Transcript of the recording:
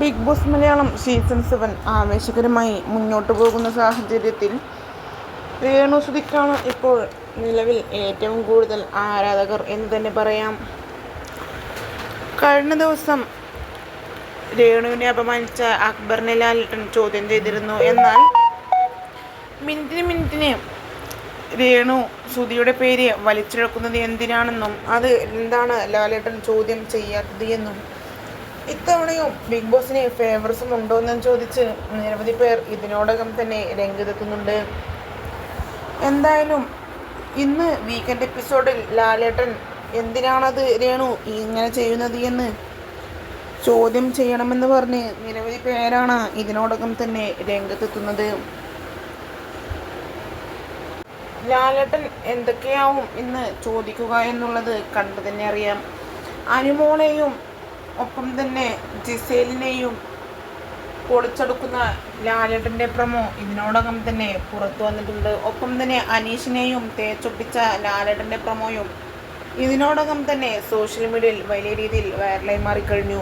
Big boss Malayalam season seven ആവേശകരമായി മുന്നോട്ട് പോകുന്ന സാഹചര്യത്തിൽ രേണുസുതിക്കാണ് ഇപ്പോൾ നിലവിൽ ഏറ്റവും കൂടുതൽ ആരാധകർ എന്ന് തന്നെ പറയാം. കഴിഞ്ഞ ദിവസം രേണുവിനെ അപമാനിച്ച അക്ബറിനെ ലാലിട്ടൻ ചോദ്യം ചെയ്തിരുന്നു. എന്നാൽ മിനിറ്റിന് മിനിറ്റിന് രേണു സുധിയുടെ പേര് വലിച്ചിഴക്കുന്നത് എന്തിനാണെന്നും അത് എന്താണ് ലാലേട്ടൻ ചോദ്യം ചെയ്യാത്തത് എന്നും ഇത്തവണയും ബിഗ് ബോസിന് ഫേവറസും ഉണ്ടോ എന്ന് ചോദിച്ച് നിരവധി പേർ ഇതിനോടകം തന്നെ രംഗത്തെത്തുന്നുണ്ട്. എന്തായാലും ഇന്ന് വീക്കെൻഡ് എപ്പിസോഡിൽ ലാലേട്ടൻ എന്തിനാണത് രേണു ഇങ്ങനെ ചെയ്യുന്നത് എന്ന് ചോദ്യം ചെയ്യണമെന്ന് പറഞ്ഞ് നിരവധി പേരാണ് ഇതിനോടകം തന്നെ രംഗത്തെത്തുന്നത്. ലാലേട്ടൻ എന്തൊക്കെയാവും ഇന്ന് ചോദിക്കുക എന്നുള്ളത് കണ്ടു തന്നെ അറിയാം. അനുമോളെയും ഒപ്പം തന്നെ ജിസേലിനെയും പൊളിച്ചെടുക്കുന്ന ലാലേട്ടന്റെ പ്രമോ ഇതിനോടകം തന്നെ പുറത്തു വന്നിട്ടുണ്ട്. ഒപ്പം തന്നെ അനീഷിനെയും തേച്ചൊപ്പിച്ച ലാലേട്ടന്റെ പ്രമോയും ഇതിനോടകം തന്നെ സോഷ്യൽ മീഡിയയിൽ വലിയ രീതിയിൽ വൈറലായി മാറിക്കഴിഞ്ഞു.